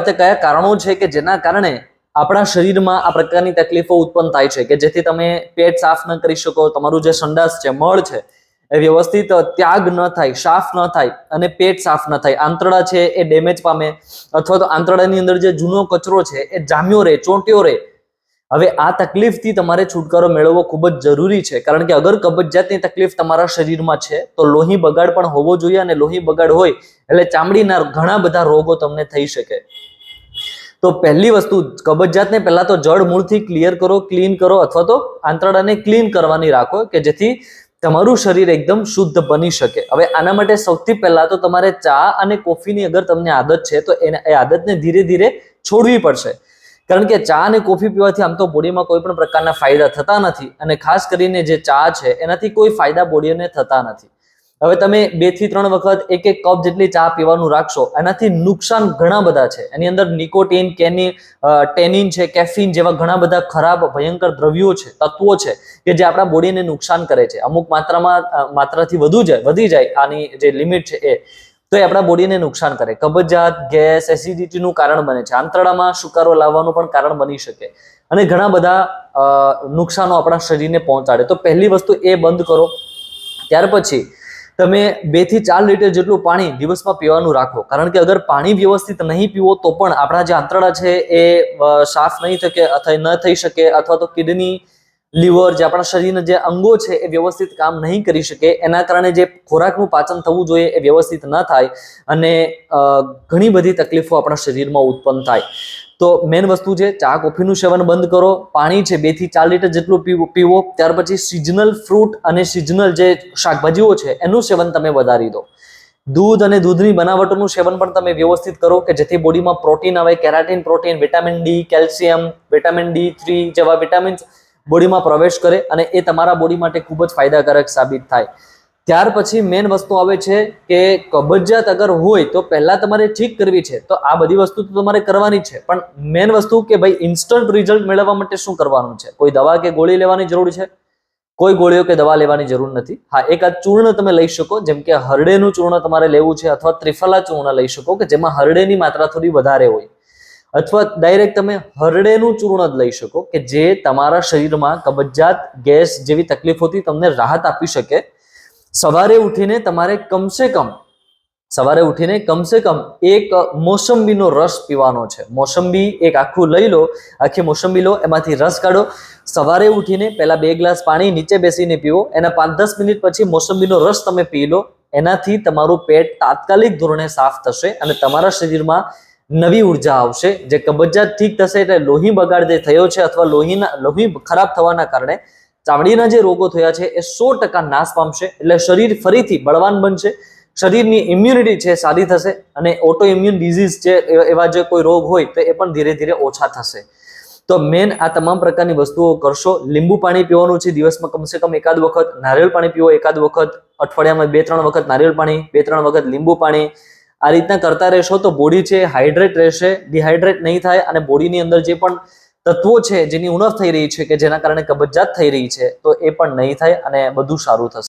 તે કયા કારણો છે કે જેના કારણે આપણા શરીરમાં આ પ્રકારની તકલીફો ઉત્પન્ન થાય છે? કે જેથી તમે પેટ સાફ ન કરી શકો, તમારું જે સંડાસ છે, મળ છે, એ વ્યવસ્થિત ત્યાગ ન થાય, સાફ ન થાય અને પેટ સાફ ન થાય. આંતરડા છે એ ડેમેજ પામે અથવા તો આંતરડાની અંદર જે જૂનો કચરો છે એ જામ્યો રહે, ચોંટ્યો રહે. હવે આ તકલીફથી તમારે છુટકારો મેળવવો ખૂબ જ જરૂરી છે. કારણ કે અગર કબજિયાતની તકલીફ તમારા શરીરમાં છે, તો લોહી બગાડ પણ હોવો જોઈએ અને લોહી બગાડ હોય એટલે ચામડીના ઘણા બધા રોગો તમને થઈ શકે. તો પહેલી વસ્તુ, કબજિયાતને પહેલાં તો જડ મૂળથી ક્લિયર કરો ક્લીન કરો અથવા તો આંતરડાને ક્લીન કરવાની રાખો કે જેથી તમારું શરીર એકદમ શુદ્ધ બની શકે. હવે આના માટે સૌથી પહેલા તો તમારે ચા અને કોફીની અગર તમને આદત છે, તો એને એ આદતને ધીરે ધીરે છોડવી પડશે. કારણ કે ચા અને કોફી પીવાથી આમ તો બોડીમાં કોઈ પણ પ્રકારના ફાયદા થતા નથી અને ખાસ કરીને જે ચા છે, એનાથી કોઈ ફાયદા બોડીને થતા નથી. હવે તમે બેથી ત્રણ વખત એક એક કપ જેટલી ચા પીવાનું રાખશો, એનાથી નુકસાન ઘણા બધા છે. એની અંદર નિકોટીન, કેની ટેનિન છે, કેફીન જેવા ઘણા બધા ખરાબ, ભયંકર દ્રવ્યો છે, તત્વો છે કે જે આપણા બોડીને નુકસાન કરે છે. અમુક માત્રામાં માત્રાથી વધુ જાય વધી જાય. આની જે લિમિટ છે એ. તો એ આપણા બોડીને નુકસાન કરે. કબજિયાત, ગેસ એસિડિટીનું કારણ બને છે. આંતરડામાં સુકારો લાવવાનું પણ કારણ બની શકે. અને ઘણા બધા નુકસાનો આપણા શરીરને પહોંચાડે. તો પહેલી વસ્તુ એ બંધ કરો. ત્યાર પછી તમે બેથી ચાર લીટર જેટલું પાણી દિવસમાં પીવાનું રાખો. કારણ કે અગર પાણી વ્યવસ્થિત નહીં પીવો તો પણ આપણા જે આંતરડા છે એ સાફ નહીં થકે અથવા ન થઈ શકે અથવા તો કિડની લીવર જે આપણા શરીરના જે અંગો છે એ વ્યવસ્થિત કામ નહીં કરી શકે, એના કારણે જે ખોરાકનું પાચન થવું જોઈએ એ વ્યવસ્થિત ન થાય અને ઘણી બધી તકલીફો આપણા શરીરમાં ઉત્પન્ન થાય. તો મેન વસ્તુ છે ચા, કોફીનું સેવન બંધ કરો, પાણી છે બેથી ચાર લીટર જેટલું પીવો પીવો, ત્યાર પછી સિઝનલ ફ્રૂટ અને સિઝનલ જે શાકભાજીઓ છે એનું સેવન તમે વધારી દો. દૂધ અને દૂધની બનાવટોનું સેવન પણ તમે વ્યવસ્થિત કરો કે જેથી બોડીમાં પ્રોટીન આવે, keratin, protein, vitamin D, calcium, vitamin D three જેવા વિટામિન્સ બોડીમાં પ્રવેશ કરે અને એ તમારા બોડી માટે ખૂબ જ ફાયદાકારક સાબિત થાય. ત્યાર પછી મેન વસ્તુ આવે છે કે કબજિયાત અગર હોય તો પહેલા તમારે ઠીક કરવી છે. તો આ બધી વસ્તુ તો તમારે કરવાની છે. પણ મેન વસ્તુ કે ભાઈ ઇન્સ્ટન્ટ રિઝલ્ટ મેળવવા માટે શું કરવાનું છે? કોઈ દવા કે ગોળી લેવાની જરૂર છે? કોઈ ગોળીઓ કે દવા લેવાની જરૂર નથી. હા એક આ ચૂર્ણ તમે લઈ શકો, જેમ કે હરડેનું ચૂર્ણ તમારે લેવું છે અથવા ત્રિફલા ચૂર્ણ લઈ શકો કે જેમાં હરડેની માત્રા થોડી વધારે હોય. અથવા ડાયરેક્ટ તમે હરડેનું ચૂર્ણ જ લઈ શકો કે જે તમારા શરીરમાં કબજિયાત, ગેસ જેવી તકલીફોથી તમને રાહત આપી શકે. સવારે ઉઠીને તમારે કમસે કમ, સવારે ઉઠીને કમસે કમ એક મોસંબીનો રસ પીવાનો છે. મોસંબી એક આખું લઈ લો, આખી મોસંબી લો, એમાંથી રસ કાઢો. સવારે ઉઠીને પહેલાં બે ગ્લાસ પાણી નીચે બેસીને પીવો. એના પાંચ દસ મિનિટ પછી મોસંબીનો રસ તમે પી લો. એનાથી તમારું પેટ તાત્કાલિક ધોરણે સાફ થશે અને તમારા શરીરમાં નવી ઊર્જા આવશે, જે કબજિયાત ઠીક થશે એટલે લોહી બગાડ જે થયો છે અથવા લોહીના, લોહી ખરાબ થવાના કારણે ચામડીના જે રોગો થયા છે એ સો ટકા નાશ પામશે એટલે શરીર ફરીથી બળવાન બનશે, શરીરની ઇમ્યુનિટી છે સારી થશે અને ઓટો ઇમ્યુન ડિઝીઝ છે એવા જે કોઈ રોગ હોય તો એ પણ ધીરે ધીરે ઓછા થશે. તો મેન આ તમામ પ્રકારની વસ્તુઓ કરશો, લીંબુ પાણી પીવાનું છે, દિવસમાં કમસે કમ એકાદ વખત, નારિયેળ પાણી પીવો એકાદ વખત, અઠવાડિયામાં બે ત્રણ વખત નારિયેળ પાણી બે ત્રણ વખત લીંબુ પાણી આ રીતના કરતા રહેશો તો બોડી છે હાઇડ્રેટ રહેશે ડિહાઇડ્રેટ નહીં થાય અને બોડીની અંદર જે પણ તત્વો છે જેની ઉણપ થઈ રહી છે કે જેના કારણે કબજિયાત થઈ રહી છે, તો એ પણ નહીં થાય અને બધું સારું થશે.